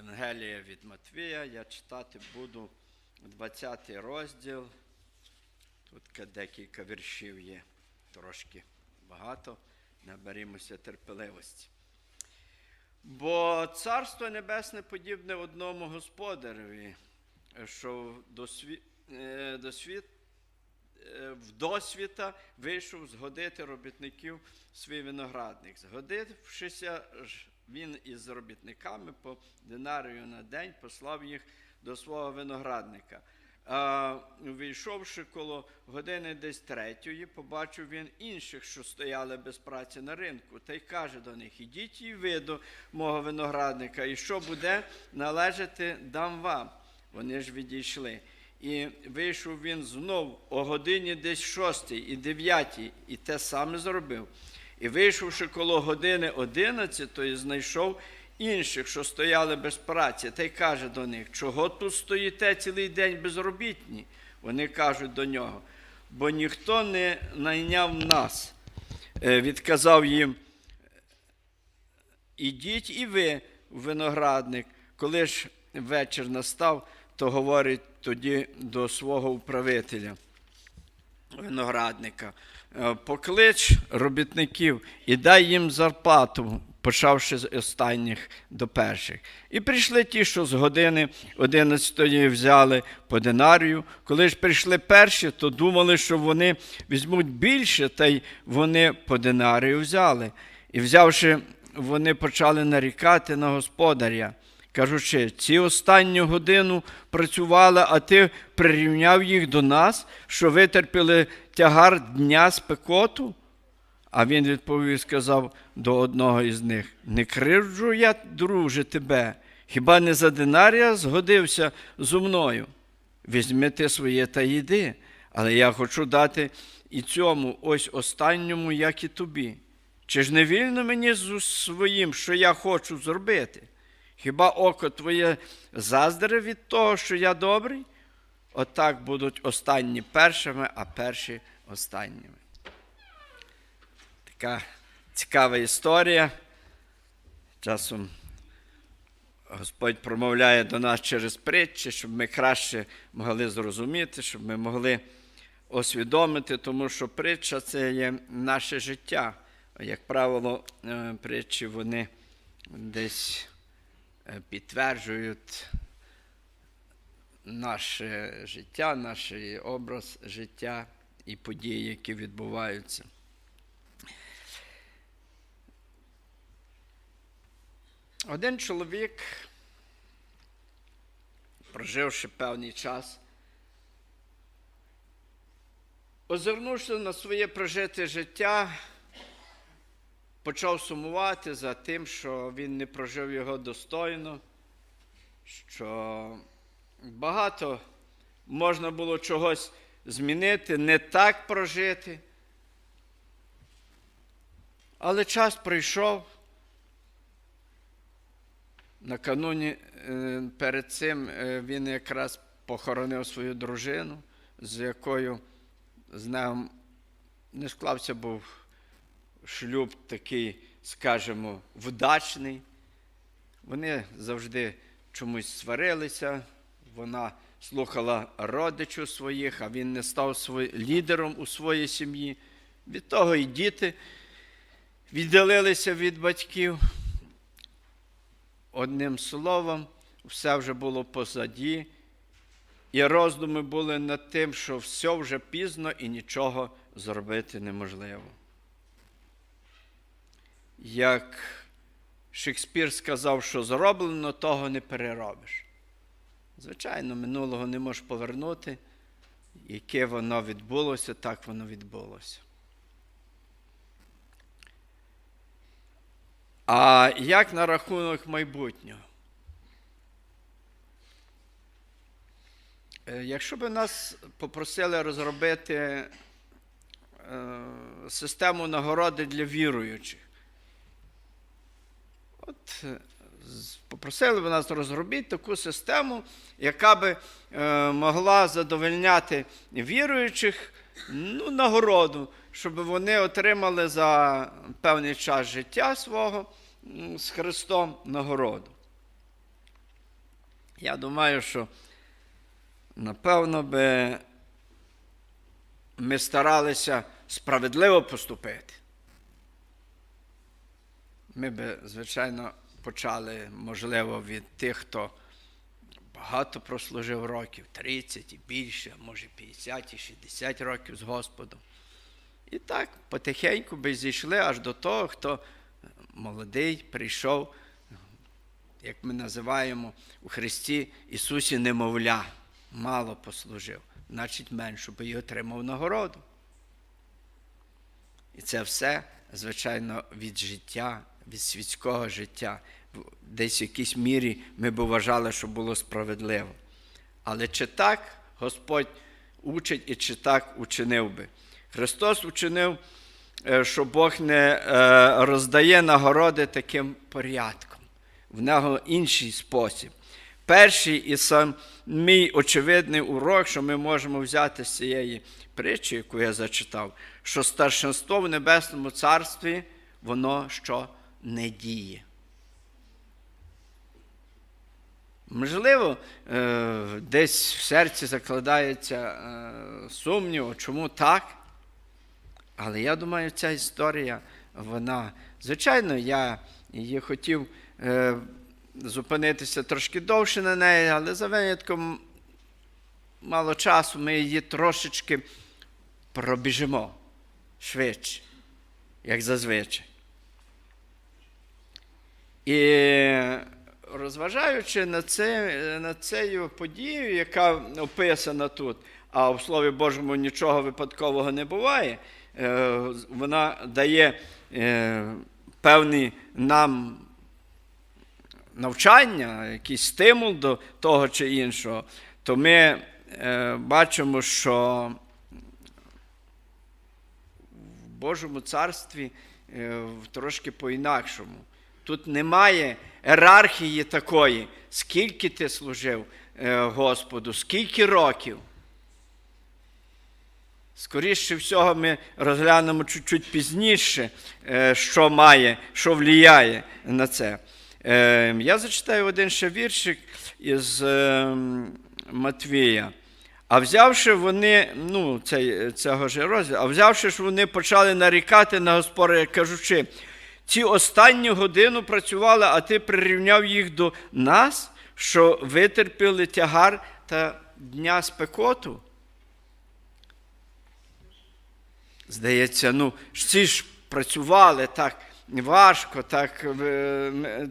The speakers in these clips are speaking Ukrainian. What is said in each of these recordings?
Євангелія від Матвія. Я читати буду 20 розділ. Тут декілька віршів є, трошки багато. Наберімося терпеливості. Бо Царство Небесне подібне одному господареві, що до, сві... е, до е, в досвіта вийшов згодити робітників свій виноградник. Згодившися ж він із робітниками по динарію на день послав їх до свого виноградника. А, вийшовши коло години десь третьої, побачив він інших, що стояли без праці на ринку, та й каже до них: Ідіть і ви до мого виноградника, і що буде належати, дам вам. Вони ж відійшли. І вийшов він знов о годині десь шостій і дев'ятій, і те саме зробив. І вийшовши коло години одинадцятої, знайшов інших, що стояли без праці, та й каже до них, чого тут стоїте цілий день безробітні? Вони кажуть до нього, бо ніхто не найняв нас. Е, Відказав їм, ідіть і ви виноградник. Коли ж вечір настав, то говорить тоді до свого управителя виноградника. «Е, Поклич робітників і дай їм зарплату, почавши з останніх до перших. І прийшли ті, що з години 11 взяли по динарію. Коли ж прийшли перші, то думали, що вони візьмуть більше, та й вони по динарію взяли. І взявши, вони почали нарікати на господаря кажучи, ці останню годину працювали, а ти прирівняв їх до нас, що витерпіли тягар дня спекоту? А він відповів і сказав до одного із них: Не кривджу я, друже, тебе, хіба не за динарія згодився зо мною? Візьми ти своє та йди, але я хочу дати і цьому, ось останньому, як і тобі. Чи ж не вільно мені з своїм, що я хочу зробити? Хіба око твоє заздре від того, що я добрий? Отак будуть останні першими, а перші останніми. Така цікава історія. Часом Господь промовляє до нас через притчі, щоб ми краще могли зрозуміти, щоб ми могли освідомити, тому що притча це є наше життя. Як правило, е, притчі вони десь підтверджують наше життя, наш образ життя і події, які відбуваються. Один чоловік, проживши певний час, озирнувши на своє прожите життя, почав сумувати за тим, що він не прожив його достойно, що багато можна було чогось змінити, не так прожити. Але час прийшов. Накануні е, перед цим е, він якраз похоронив свою дружину, з якою з ним не склався був шлюб такий, скажімо, вдачний. Вони завжди чомусь сварилися, вона слухала родичів своїх, а він не став лідером у своїй сім'ї. Від того і діти віддалилися від батьків. Одним словом, все вже було позаді, і роздуми були над тим, що все вже пізно і нічого зробити неможливо. Як Шекспір сказав, що зроблено, того не переробиш. Звичайно, минулого не можеш повернути, яке воно відбулося, так воно відбулося. А як на рахунок майбутнього? Е, Якщо б нас попросили розробити е, систему нагороди для віруючих, от е, попросили б нас розробити таку систему, яка би е, могла задовольняти віруючих ну, нагороду, щоб вони отримали за певний час життя свого з Христом нагороду. Я думаю, що напевно би ми старалися справедливо поступити. Ми би, звичайно, почали, можливо, від тих, хто багато прослужив років, 30 і більше, може 50 і 60 років з Господом. І так потихеньку би зійшли аж до того, хто молодий прийшов, як ми називаємо у Христі Ісусі немовля, мало послужив, значить меншу би і отримав нагороду. І це все, звичайно, від життя, від світського життя. Десь в якійсь мірі ми б вважали, що було справедливо. Але чи так Господь учить і чи так учинив би? Христос учинив, е, що Бог не е, роздає нагороди таким порядком. В нього інший спосіб. Перший і сам мій очевидний урок, що ми можемо взяти з цієї притчі, яку я зачитав, що старшинство в Небесному Царстві, воно що не діє. Можливо, е, десь в серці закладається е, сумнів, чому так. Але я думаю, ця історія, вона, звичайно, я її хотів е, зупинитися трошки довше на неї, але за винятком мало часу ми її трошечки пробіжимо швидше, як зазвичай. І розважаючи на, це, на цю подію, яка описана тут, а в Слові Божому нічого випадкового не буває, е, вона дає е, певні нам навчання, якийсь стимул до того чи іншого, то ми е, бачимо, що в Божому царстві трошки по-інакшому. Тут немає ієрархії такої, скільки ти служив Господу, скільки років. Скоріше всього, ми розглянемо чуть-чуть пізніше, що має, що влияє на це. Я зачитаю один ще віршик із Матвія. А взявши вони, ну, цей, цього ж розділу, а взявши ж вони почали нарікати на Господа, кажучи, ці останню годину працювали, а ти прирівняв їх до нас, що витерпіли тягар та дня спекоту. Здається, ну, всі ж працювали так важко, так,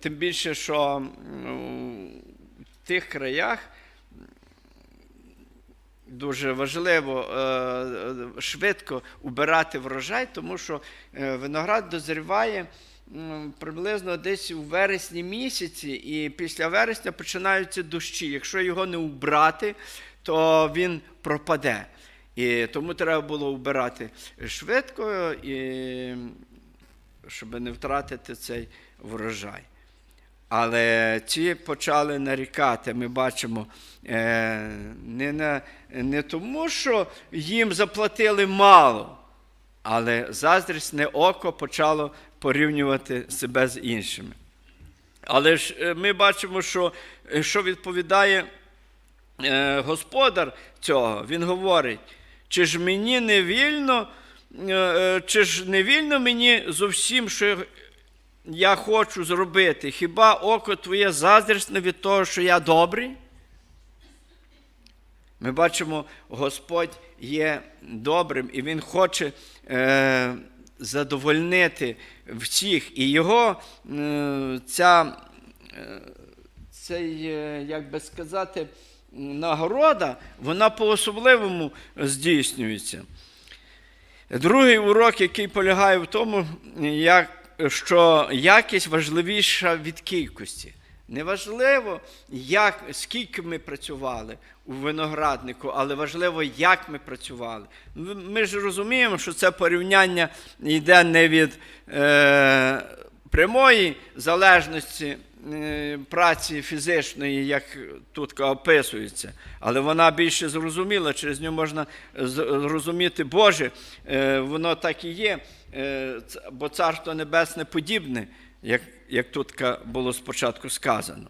тим більше, що ну, в тих краях дуже важливо швидко убирати врожай, тому що виноград дозріває приблизно десь у вересні місяці, і після вересня починаються дощі. Якщо його не убрати, то він пропаде. І тому треба було вбирати швидко, і, щоб не втратити цей врожай. Але ці почали нарікати, ми бачимо, не, на, не тому, що їм заплатили мало, але заздрісне око почало порівнювати себе з іншими. Але ж ми бачимо, що, що відповідає господар цього, він говорить, чи ж мені не вільно, чи ж не вільно мені зовсім, що я хочу зробити? Хіба око твоє заздрісне від того, що я добрий? Ми бачимо, Господь є добрим, і Він хоче е, задовольнити всіх. І його е, ця, е, цей, як би сказати, нагорода, вона по-особливому здійснюється. Другий урок, який полягає в тому, як, що якість важливіша від кількості. Неважливо, як, скільки ми працювали у винограднику, але важливо, як ми працювали. Ми ж розуміємо, що це порівняння йде не від е, прямої залежності праці фізичної, як тут описується, але вона більше зрозуміла, через нього можна зрозуміти Боже, е, воно так і є, е, бо Царство Небесне подібне як як тут було спочатку сказано.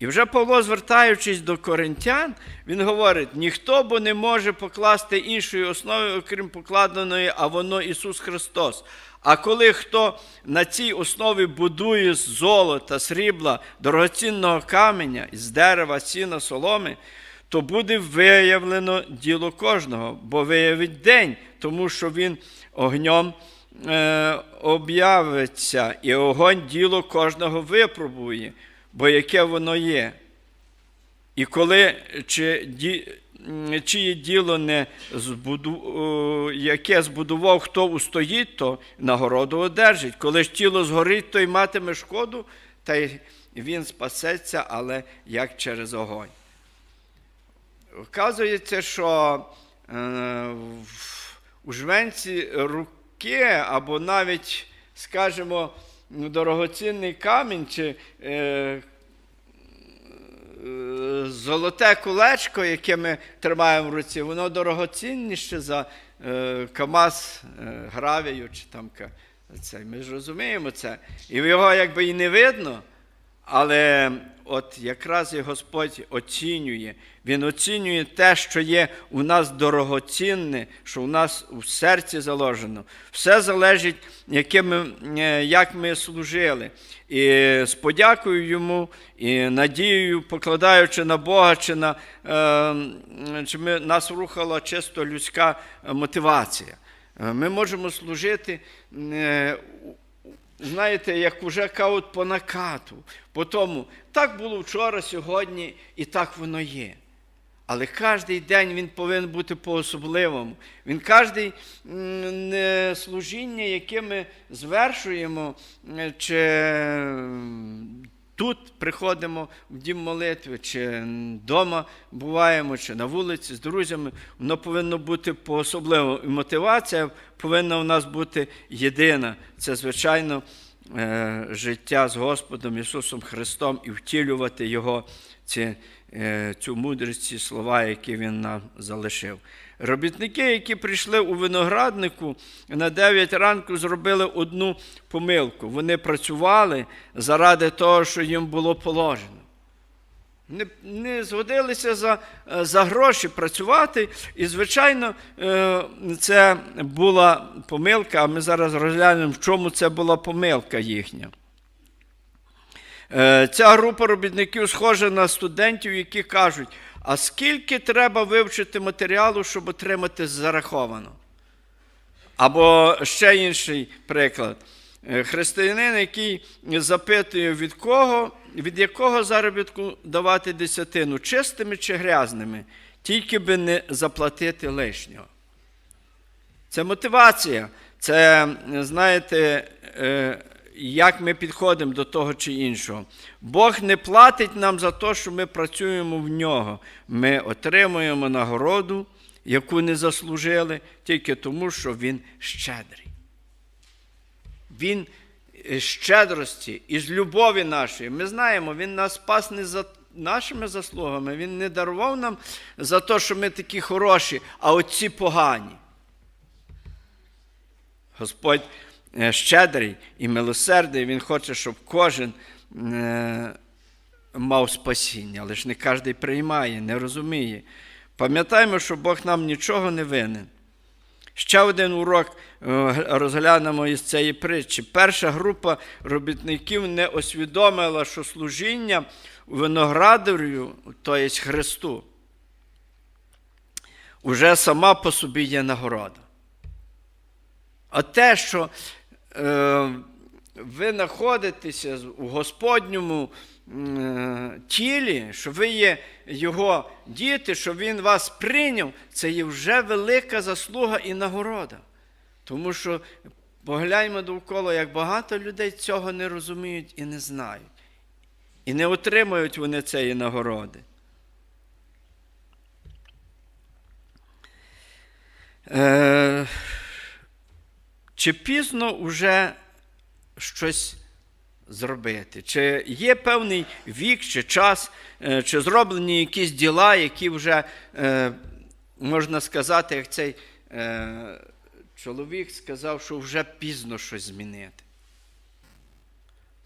І вже Павло, звертаючись до коринтян, він говорить: ніхто бо не може покласти іншої основи, окрім покладеної, а воно Ісус Христос. А коли хто на цій основі будує з золота, срібла, дорогоцінного каменя, з дерева, сіна, соломи, то буде виявлено діло кожного, бо виявить день, тому що він огнем е, об'явиться, і огонь діло кожного випробує, бо яке воно є. І коли чи, ді, чиє діло не збуду, яке збудував, хто устоїть, то нагороду одержить. Коли ж тіло згорить, то й матиме шкоду, та й він спасеться, але як через огонь. Вказується, що е, у жменці руки або навіть, скажімо, дорогоцінний камінь чи е, е, золоте кулечко, яке ми тримаємо в руці, воно дорогоцінніше за е, КАМАЗ е, гравію чи там це. Ми ж розуміємо це. І його якби і не видно, але от якраз і Господь оцінює. Він оцінює те, що є у нас дорогоцінне, що у нас у серці заложено. Все залежить, яке ми, е, як ми служили. І з подякою йому, і надією, покладаючи на Бога, чи, на, е, чи ми, нас рухала чисто людська мотивація. Е, Ми можемо служити. Знаєте, як уже кажуть, по накату. По тому, так було вчора, сьогодні, і так воно є. Але кожен день він повинен бути по-особливому. Він кожне служіння, яке ми звершуємо, е, чи тут приходимо в дім молитви, чи вдома буваємо, чи на вулиці з друзями, воно повинно бути по-особливому. І мотивація повинна у нас бути єдина. Це, звичайно, е, життя з Господом Ісусом Христом і втілювати Його ці, е, цю мудрість, ці слова, які Він нам залишив. Робітники, які прийшли у винограднику на 9 ранку, зробили одну помилку. Вони працювали заради того, що їм було положено. Не, не згодилися за, за гроші працювати. І, звичайно, е, це була помилка, а ми зараз розглянемо, в чому це була помилка їхня. Е, Ця група робітників схожа на студентів, які кажуть, а скільки треба вивчити матеріалу, щоб отримати зараховано? Або ще інший приклад. Е, Християнин, який запитує, від кого, від якого заробітку давати десятину, чистими чи грязними, тільки би не заплатити лишнього. Це мотивація. Це, знаєте, е, як ми підходимо до того чи іншого. Бог не платить нам за те, що ми працюємо в нього. Ми отримуємо нагороду, яку не заслужили, тільки тому, що Він щедрий. Він з щедрості і з любові нашої. Ми знаємо, Він нас спас не за нашими заслугами, Він не дарував нам за те, що ми такі хороші, а оці погані. Господь щедрий і милосердний, Він хоче, щоб кожен е, мав спасіння, але ж не кожен приймає, не розуміє. Пам'ятаємо, що Бог нам нічого не винен. Ще один урок е, розглянемо із цієї притчі. Перша група робітників не усвідомила, що служіння виноградарю, тобто Христу, уже сама по собі є нагорода. А те, що е, ви знаходитеся у Господньому е, тілі, що ви є Його діти, що Він вас прийняв, це є вже велика заслуга і нагорода. Тому що погляньмо довкола, як багато людей цього не розуміють і не знають. І не отримують вони цієї нагороди. Е, чи пізно вже щось зробити? Чи є певний вік, чи час, е, чи зроблені якісь діла, які вже, е, можна сказати, як цей е, чоловік сказав, що вже пізно щось змінити?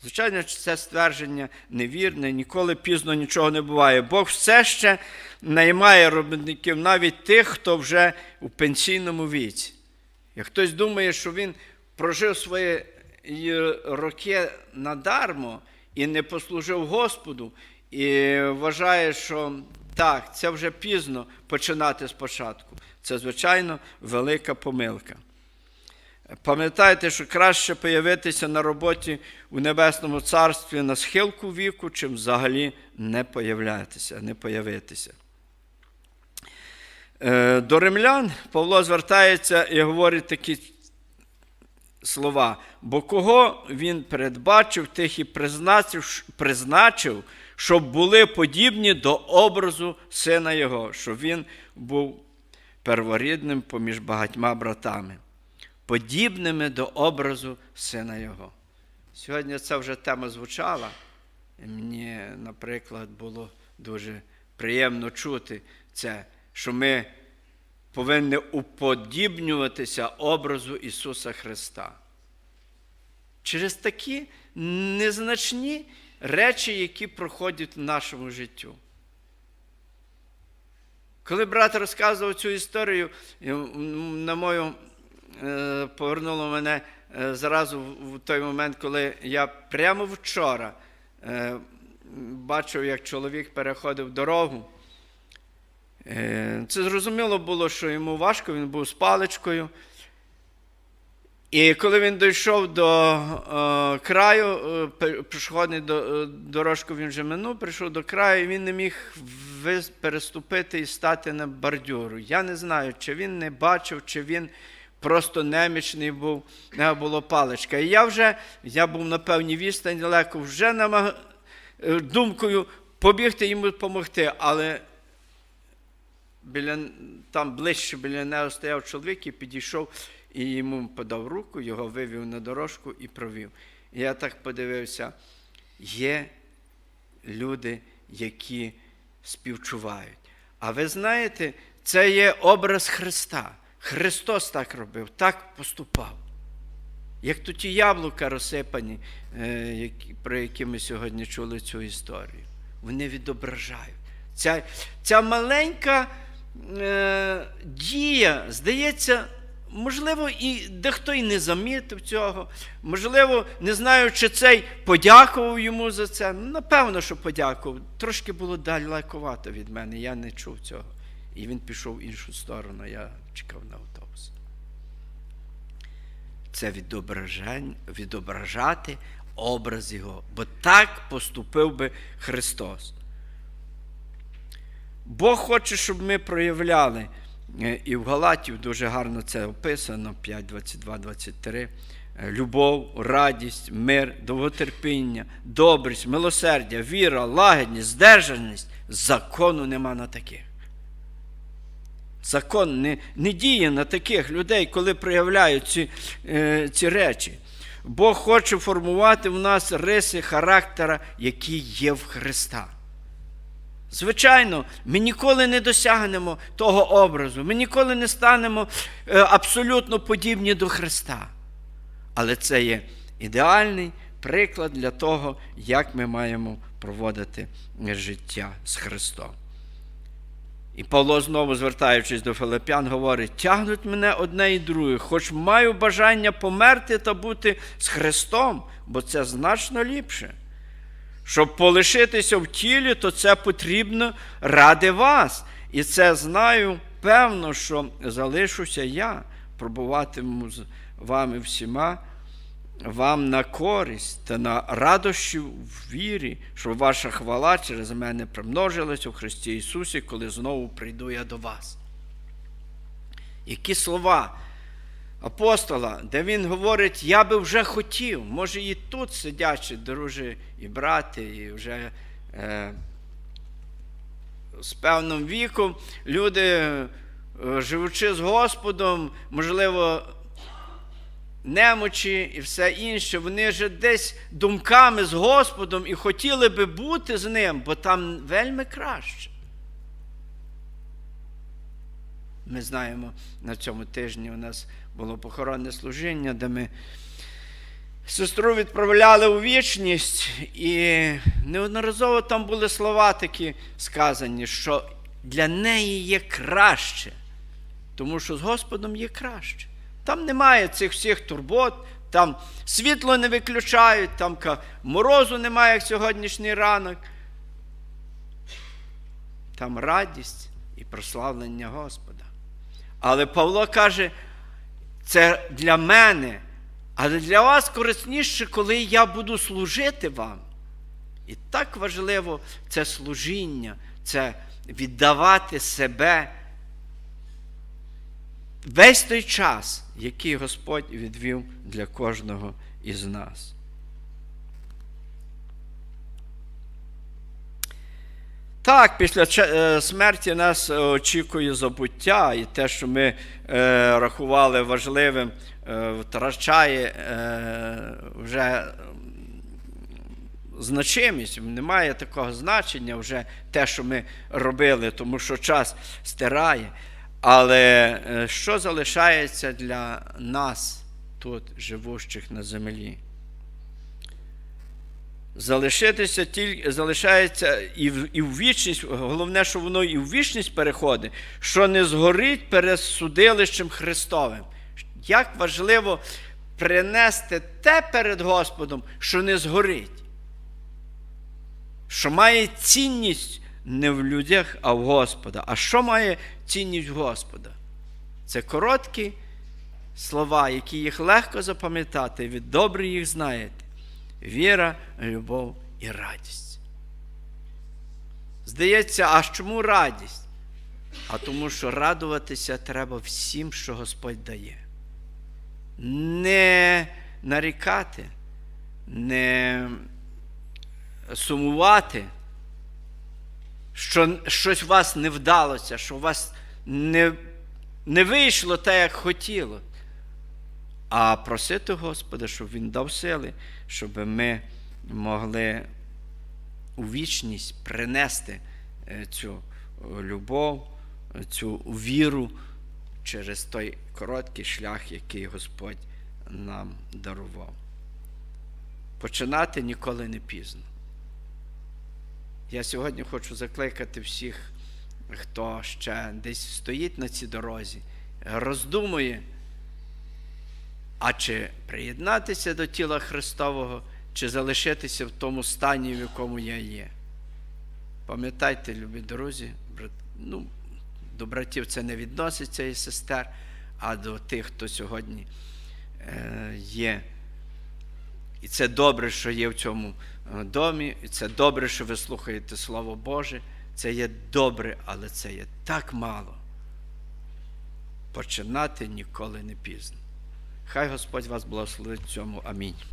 Звичайно, це ствердження невірне, ніколи пізно нічого не буває. Бог все ще наймає робітників навіть тих, хто вже у пенсійному віці. Як хтось думає, що він прожив свої роки надармо і не послужив Господу, і вважає, що так, це вже пізно починати спочатку. Це, звичайно, велика помилка. Пам'ятайте, що краще появитися на роботі у Небесному Царстві на схилку віку, чим взагалі не появлятися, не появитися. Е, До римлян Павло звертається і говорить такі слова. Бо кого він передбачив, тих і призначив, призначив, щоб були подібні до образу сина Його, щоб він був перворідним поміж багатьма братами, подібними до образу сина Його. Сьогодні ця вже тема звучала, і мені, наприклад, було дуже приємно чути це, що ми повинні уподібнюватися образу Ісуса Христа. Через такі незначні речі, які проходять в нашому життю. Коли брат розказував цю історію, на мою е, повернуло мене е, зразу в той момент, коли я прямо вчора е, бачив, як чоловік переходив дорогу. Це зрозуміло було, що йому важко, він був з паличкою. І коли він дійшов до е, краю, е, до, дорожку він вже минув, прийшов до краю, і він не міг переступити і стати на бордюру. Я не знаю, чи він не бачив, чи він просто немічний був, не було паличка. І я вже, я був на певній відстані далеко, вже намаг... думкою побігти йому допомогти, але біля, там ближче біля нього стояв чоловік і підійшов і йому подав руку, його вивів на дорожку і провів. І я так подивився, є люди, які співчувають. А ви знаєте, це є образ Христа. Христос так робив, так поступав. Як тут ті яблука розсипані, е, про які ми сьогодні чули цю історію. Вони відображають. Ця ця маленька е, дія, здається, Можливо, і дехто і не замітив цього. Можливо, не знаю, чи цей подякував йому за це. Напевно, що подякував. Трошки було далековато від мене, я не чув цього. І він пішов в іншу сторону, я чекав на автобус. Це відображати образ Його, бо так поступив би Христос. Бог хоче, щоб ми проявляли. Е, і в Галатів дуже гарно це описано, 5, 22, 23. Любов, радість, мир, довготерпіння, добрість, милосердя, віра, лагідність, здержаність. Закону нема на таких. Закон не не діє на таких людей, коли проявляють ці, е, ці речі. Бог хоче формувати в нас риси характера, які є в Христа. Звичайно, ми ніколи не досягнемо того образу, ми ніколи не станемо е, абсолютно подібні до Христа. Але це є ідеальний приклад для того, як ми маємо проводити життя з Христом. І Павло, знову звертаючись до Филиппян, говорить: тягнуть мене одне і друге, хоч маю бажання померти та бути з Христом, бо це значно ліпше. Щоб полишитися в тілі, то це потрібно ради вас. І це знаю, певно, що залишуся я, пробуватиму з вами всіма, вам на користь та на радощі в вірі, щоб ваша хвала через мене примножилася у Христі Ісусі, коли знову прийду я до вас. Які слова апостола, де він говорить, я би вже хотів, може і тут сидячи, дружі і брати, і вже е, з певним віком люди, е, живучи з Господом, можливо, немочі і все інше, вони вже десь думками з Господом і хотіли би бути з ним, бо там вельми краще. Ми знаємо, на цьому тижні у нас було похоронне служіння, де ми Сестру відправляли у вічність, і неодноразово там були слова такі сказані, що для неї є краще, тому що з Господом є краще. Там немає цих всіх турбот, там світло не виключають, там морозу немає, як сьогоднішній ранок. Там радість і прославлення Господа. Але Павло каже, це для мене, але для вас корисніше, коли я буду служити вам. І так важливо це служіння, це віддавати себе весь той час, який Господь відвів для кожного із нас. Так, після е, смерті нас е, очікує забуття, і те, що ми е, рахували важливим, втрачає вже значимість, немає такого значення вже те, що ми робили, тому що час стирає. Але що залишається для нас тут, живущих на землі? Залишитися тільки залишається і в, і в вічність, головне, що воно і в вічність переходить, що не згорить перед судилищем Христовим. Як важливо принести те перед Господом, що не згорить, що має цінність не в людях, а в Господа. А що має цінність Господа? Це короткі слова, які їх легко запам'ятати, ви добре їх знаєте віра, любов і радість. Здається, а чому радість? А тому, що радуватися треба всім, що Господь дає. Не нарікати, не сумувати, що щось у вас не вдалося, що у вас не, не вийшло так, як хотіло а просити Господа, щоб Він дав сили, щоб ми могли у вічність принести е, цю е, любов, цю віру через той короткий шлях, який Господь нам дарував. Починати ніколи не пізно. Я сьогодні хочу закликати всіх, хто ще десь стоїть на цій дорозі, роздумує. А чи приєднатися до тіла Христового, чи залишитися в тому стані, в якому я є? Пам'ятайте, любі друзі, брат, ну, до братів це не відноситься і сестер, а до тих, хто сьогодні е, є. І це добре, що є в цьому е, домі, і це добре, що ви слухаєте Слово Боже. Це є добре, але це є так мало. Починати ніколи не пізно. Хай Господь вас благословить цьому. Амінь.